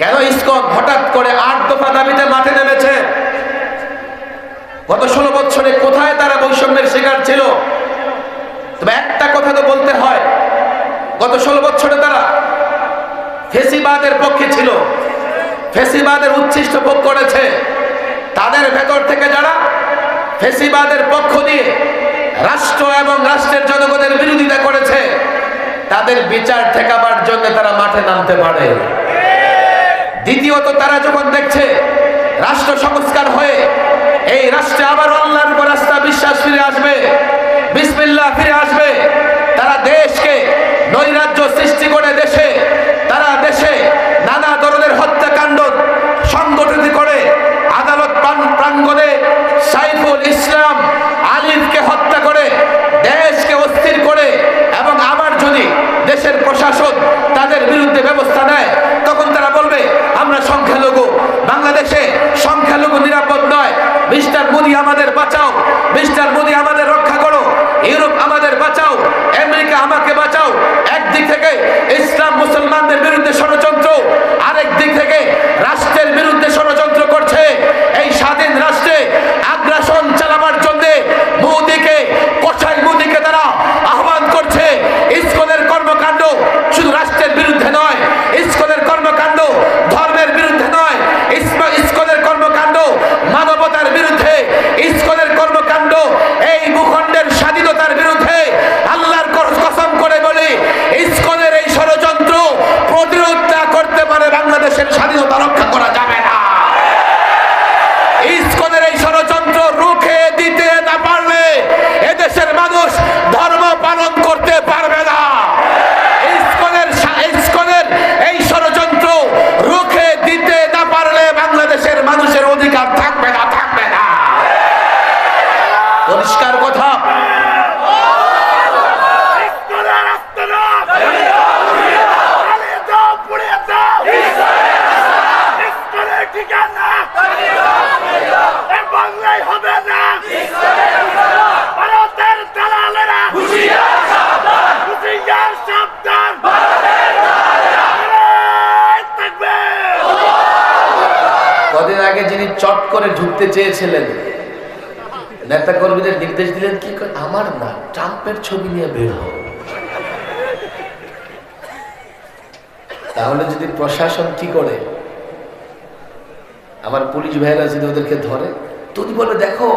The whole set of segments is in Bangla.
কেন ইসকন হঠাৎ করে আট দফা দাবিতে মাঠে নেমেছে? গত ষোলো বছরে কোথায় তারা বৈষম্যের শিকার ছিল? তবে একটা কথা তো বলতে হয়, গত ষোলো বছরে তারা ফেসিবাদের পক্ষে ছিল, ফেসিবাদের উচ্ছিষ্ট ভোগ করেছে। তাদের ভেতর থেকে যারা ফেসিবাদের পক্ষ দিয়ে রাষ্ট্র এবং রাষ্ট্রের জনগণের বিরোধিতা করেছে, তাদের বিচার ঠেকাবার জন্য তারা মাঠে নামতে পারে। দ্বিতীয়ত তারা যখন দেখছে রাষ্ট্র সংস্কার হয়ে এই রাষ্ট্রে আবার আল্লাহর উপর রাস্তা বিশ্বাস ফিরে আসবে, বিসমিল্লাহ ফিরে আসবে, তারা দেশকে করে ঢুকতে চেয়েছিলেন। নেতা কর্মীদের নির্দেশ দিলেন, কি? আমার না, ট্রাম্পের ছবি নিয়ে বের হও। তাহলে যদি প্রশাসন কি করে? আমার পুলিশ ভাইরা যদি ওদেরকে ধরে, তুমি বলে, দেখো,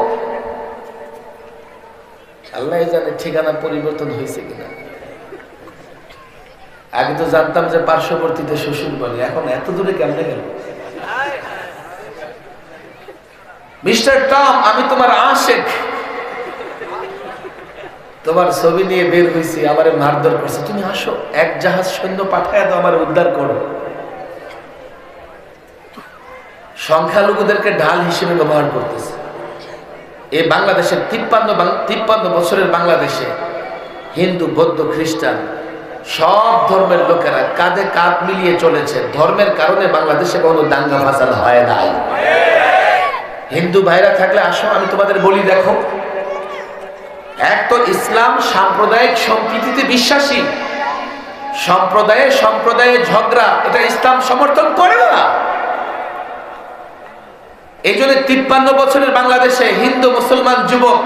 আল্লাহ জানে ঠিকানা পরিবর্তন হয়েছে কিনা। আগে তো জানতাম যে পার্শ্ববর্তীতে শ্বশুর বাড়ি এখন এত দূরে কেমনে গেল? মিস্টার টম, আমি তোমার আশেক। তোমার ছবি নিয়ে বের হয়েছি আমারে মারধর করছে। তুমি আসো, এক জাহাজ সৈন্য পাঠায় তো আমার উদ্ধার করো। সংখ্যালঘুদেরকে ঢাল হিসেবে ব্যবহার করতেছে। এই বাংলাদেশের তিপ্পান্ন তিপ্পান্ন বছরের বাংলাদেশে হিন্দু, বৌদ্ধ, খ্রিস্টান, সব ধর্মের লোকেরা কাঁধে কাঁধ মিলিয়ে চলেছে। ধর্মের কারণে বাংলাদেশে কোনো দাঙ্গা ফাসাদ হয় নাই। হিন্দু ভাইরা থাকলে আসো, আমি তোমাদের বলি, দেখো। এক তো ইসলাম সাম্প্রদায়িক সম্প্রীতিতে বিশ্বাসী। সম্প্রদায়ে সম্প্রদায়ে ঝগড়া, এটা ইসলাম সমর্থন করে না। এই জন্য তিপ্পান্ন বছরের বাংলাদেশে হিন্দু মুসলমান যুবক,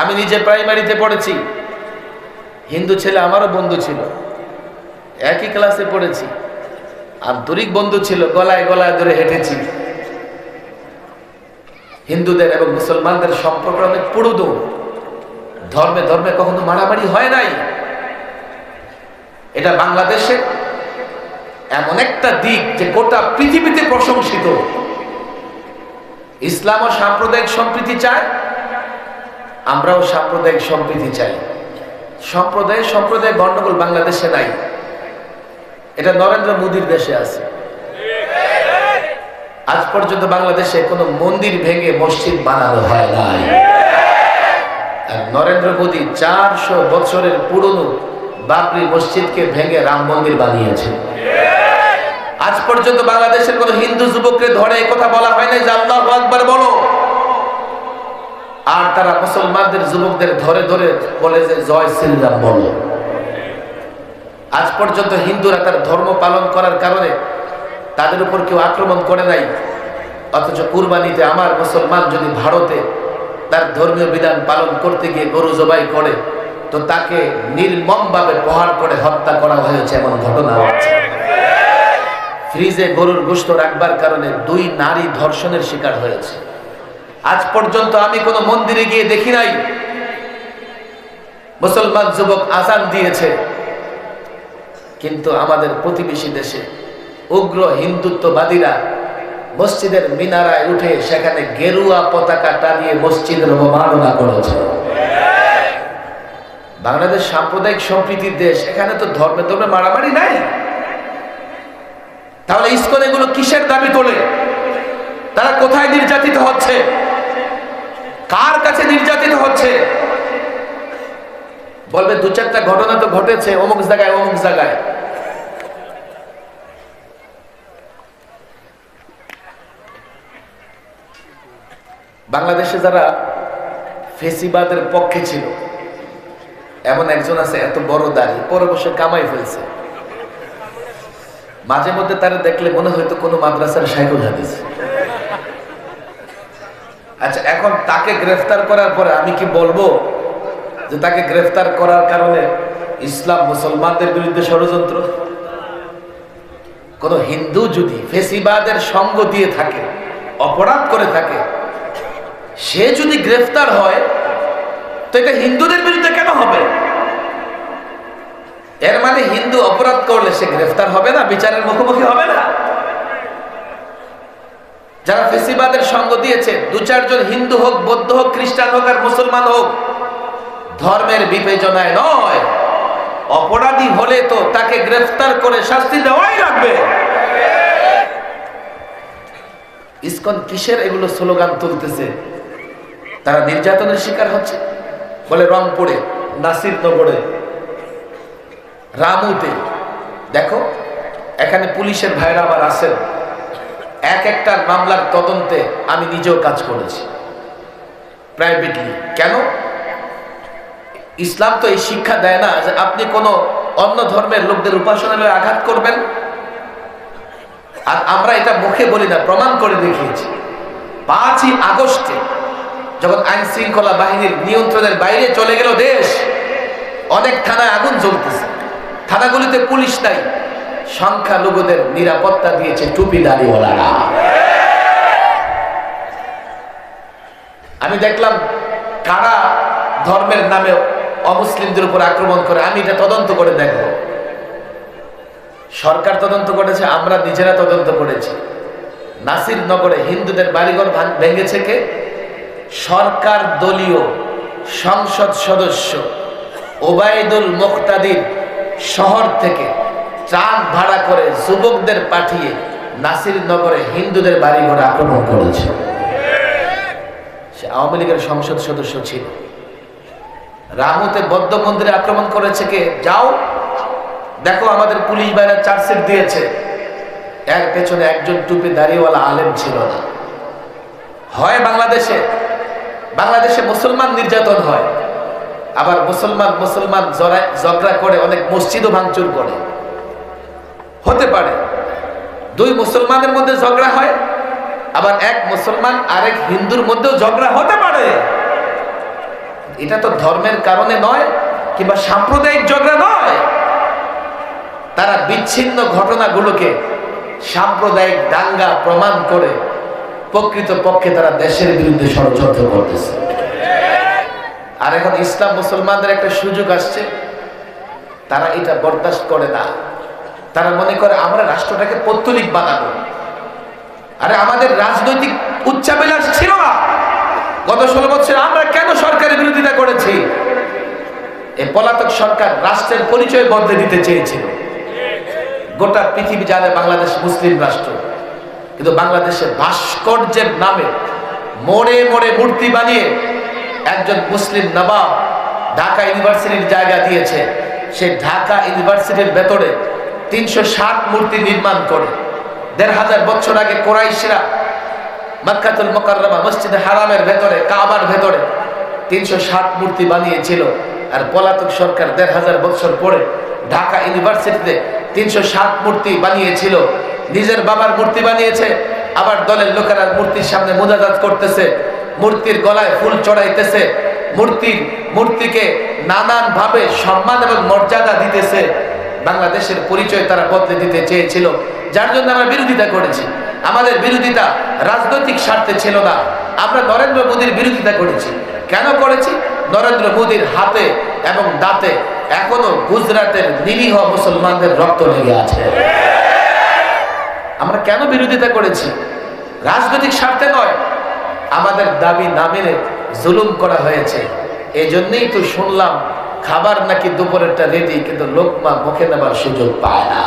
আমি নিজে প্রাইমারিতে পড়েছি। হিন্দু ছেলে আমারও বন্ধু ছিল। একই ক্লাসে পড়েছি। আন্তরিক বন্ধু ছিল, গলায় গলায় ধরে হেঁটেছি। হিন্দুদের এবং মুসলমানদের সম্পর্ক অনেক পুরোদো ধর্মে ধর্মে কখনো মারামারি হয় নাই। এটা বাংলাদেশে এমন একটা দিক যে গোটা পৃথিবীতে প্রশংসিত। ইসলাম ও সাম্প্রদায়িক সম্প্রীতি চায়, আমরাও সাম্প্রদায়িক সম্প্রীতি চাই। সম্প্রদায় সম্প্রদায় গণ্ডগোল বাংলাদেশে নাই। এটা নরেন্দ্র মোদীর দেশে আছে। আজ পর্যন্ত বাংলাদেশে কোনো মন্দির ভেঙে মসজিদ বানানো হয় নাই। নরেন্দ্র মোদী চারশো বছরের পুরনো বাবরি মসজিদকে ভেঙে রাম মন্দির বানিয়েছে আজ পর্যন্ত বাংলাদেশের কোন হিন্দু যুবককে ধরে কথা বলা হয় নাই যে আল্লাহ আকবার বলো। আর তারা মুসলমানদের যুবকদের ধরে ধরে বলে যে জয় শ্রীরাম বলো। আজ পর্যন্ত হিন্দুরা তার ধর্ম পালন করার কারণে তাদের উপর কেউ আক্রমণ করে নাই। অথচ কুরবানিতে আমার মুসলমান যদি ভারতে তার ধর্মীয় বিধান পালন করতে গিয়ে গরু জবাই করে, তো তাকে নির্মমভাবে প্রহার করে হত্যা করা হয়েছে এমন ঘটনা আছে। ফ্রিজে গরুর গোশত রাখবার কারণে দুই নারী ধর্ষণের শিকার হয়েছে। আজ পর্যন্ত আমি কোনো মন্দিরে গিয়ে দেখি নাই। মুসলমান যুবক আজান দিয়েছে, কিন্তু আমাদের প্রতিবেশী দেশে উগ্র হিন্দুত্ববাদীরা মসজিদের মিনারায় উঠে সেখানে গেরুয়া পতাকা টানিয়ে মসজিদের অবমাননা করেছে। বাংলাদেশ সাম্প্রদায়িক সম্প্রীতির দেশ, এখানে তো ধর্মে ধর্মে মারামারি নাই? তাহলে ইস্কন এগুলো কিসের দাবি তোলে? তারা কোথায় নির্যাতিত হচ্ছে? কার কাছে নির্যাতিত হচ্ছে? বলবে দু চারটা ঘটনা তো ঘটেছে, অমুক জায়গায় অমুক জায়গায়। বাংলাদেশে যারা ফেসিবাদের পক্ষে ছিল, এমন একজন আছে এত বড় দাড়ি, পরে বসে কামাই ফেলছে। মাঝে মধ্যে তারা দেখলে মনে হয়তো কোনো মাদ্রাসার সাইকুল হাদিস। আচ্ছা এখন তাকে গ্রেফতার করার পরে আমি কি বলব যে তাকে গ্রেফতার করার কারণে ইসলাম মুসলমানদের বিরুদ্ধে ষড়যন্ত্র? কোন হিন্দু যদি ফেসিবাদের সঙ্গ দিয়ে থাকে, অপরাধ করে থাকে সে যদি গ্রেফতার হয়, তো এটা হিন্দুদের বিরুদ্ধে কেন হবে? এর মানে হিন্দু অপরাধ করলে সে গ্রেফতার হবে না, বিচারের মুখোমুখি হবে না? যারা ফেসিবাদের সঙ্গ দিয়েছে, দু চারজন হিন্দু হোক, বৌদ্ধ হোক, খ্রিস্টান হোক আর মুসলমান হোক, ধর্মের বিবেচনায় নয়। অপরাধী হলে তো তাকে গ্রেফতার করে শাস্তি দেওয়াই লাগবে। ইসকন কিসের এগুলো স্লোগান তুলতেছে? তারা নির্যাতনের শিকার হচ্ছে। বলে রংপুরে, নাসিরনগরে, রামুতে। দেখো, এখানে পুলিশের ভাইরা আমার আছেন। এক একটা মামলার তদন্তে আমি নিজেও কাজ করেছি। প্রাইভেটলি। কেন? ইসলাম তো এই শিক্ষা দেয় না যে আপনি কোনো অন্য ধর্মের লোকদের উপাসনালয়ে আঘাত করবেন। আর আমরা এটা মুখে বলি না, প্রমাণ করে দেখিয়েছি। পাঁচই আগস্টে যখন আইন শৃঙ্খলা বাহিনীর নিয়ন্ত্রণের বাইরে চলে গেল দেশ, অনেক থানায় আগুন জ্বলতেছে। থানাগুলিতে পুলিশ নাই, সংখ্যালঘুদের নিরাপত্তা দিয়েছে টুপি দাঁড়িওয়ালারা। আমি দেখলাম কারা ধর্মের নামে অমুসলিমদের উপর আক্রমণ করে, আমি এটা তদন্ত করে দেখব। সরকার তদন্ত করেছে, আমরা নিজেরা তদন্ত করেছি। নাসির নগরে হিন্দুদের বাড়িঘর ভাঙ- ভেঙেছে কে? সরকার দলীয় সংসদ সদস্য ওবায়দুল মুক্তাদির শহর থেকে ট্রাক ভাড়া করে যুবকদের পাঠিয়ে নাসির নগরে হিন্দুদের বাড়িঘরে আক্রমণ করেছে। সে আওয়ামী লীগের সংসদ সদস্য ছিল। রামুতে বদ্ধ মন্দিরে আক্রমণ করেছে কে? যাও। দেখো আমাদের পুলিশ বাইরে চার্জশিট দিয়েছে। এর পেছনে একজন টুপি দাঁড়িয়েওয়ালা আলেম ছিল না। হয় বাংলাদেশে বাংলাদেশে মুসলমান নির্যাতন হয়। আবার মুসলমান মুসলমান ঝগড়া করে, অনেক মসজিদও ভাঙচুর করে। হতে পারে, দুই মুসলমানের মধ্যে ঝগড়া হয়, আবার এক মুসলমান আরেক হিন্দুর মধ্যেও ঝগড়া হতে পারে। এটা তো ধর্মের কারণে নয়, কিংবা সাম্প্রদায়িক ঝগড়া নয়। তারা বিচ্ছিন্ন ঘটনাগুলোকে সাম্প্রদায়িক দাঙ্গা প্রমাণ করে প্রকৃত পক্ষে তারা দেশের বিরুদ্ধে ষড়যন্ত্র করতেছে। আর এখন ইসলাম মুসলমানদের একটা সুযোগ আসছে। তারা এটা বরদাস্ত করে না। তারা মনে করে, আমরা রাষ্ট্রটাকে পত্তলিক বানাবো। আরে আমাদের রাজনৈতিক উচ্চাবিলাস ছিল না। গত ষোলো বছর আমরা কেন সরকারের বিরোধিতা করেছি? এই পলাতক সরকার রাষ্ট্রের পরিচয় বদলে দিতে চেয়েছিল। গোটা পৃথিবী জানে বাংলাদেশ মুসলিম রাষ্ট্র। কিন্তু বাংলাদেশে ভাস্কর্যের নামে মোড়ে মোড়ে মূর্তি বানিয়ে একজন মুসলিম নবাব ঢাকা ইউনিভার্সিটির জায়গা দিয়েছে। সে ঢাকা ইউনিভার্সিটির ভেতরে তিনশো ষাট মূর্তি নির্মাণ করে। দেড় হাজার বছর আগে কোরাইশরা মক্কাতুল মোকাররমা মসজিদ হারামের ভেতরে, কাবার ভেতরে তিনশো ষাট মূর্তি বানিয়েছিল। আর পলাতক সরকার দেড় হাজার বছর পরে ঢাকা ইউনিভার্সিটিতে তিনশো ষাট মূর্তি বানিয়েছিল। নিজের বাবার মূর্তি বানিয়েছে, আবার দলের লোকেরা মূর্তির সামনে মুদাজাত করতেছে, মূর্তির গলায় ফুল চড়াইতেছে, মূর্তির, মূর্তিকে নানান ভাবে সম্মান এবং মর্যাদা দিতেছে। বাংলাদেশের পরিচয় তারা বদলে দিতে চেয়েছিল, যার জন্য আমরা বিরোধিতা করেছি। আমাদের বিরোধিতা রাজনৈতিক স্বার্থে ছিল না। আমরা নরেন্দ্র মোদীর বিরোধিতা করেছি। কেন করেছি? নরেন্দ্র মোদীর হাতে এবং দাঁতে এখনও গুজরাটের নিরীহ মুসলমানদের রক্ত লেগে আছে। আমরা কেন বিরোধিতা করেছি? রাজনৈতিক স্বার্থে নয়, আমাদের দাবি না মেনে জুলুম করা হয়েছে। এই জন্যই তো শুনলাম, খাবার নাকি দুপুরেরটা রেডি কিন্তু লোকমা মুখে নেবার সুযোগ পায় না।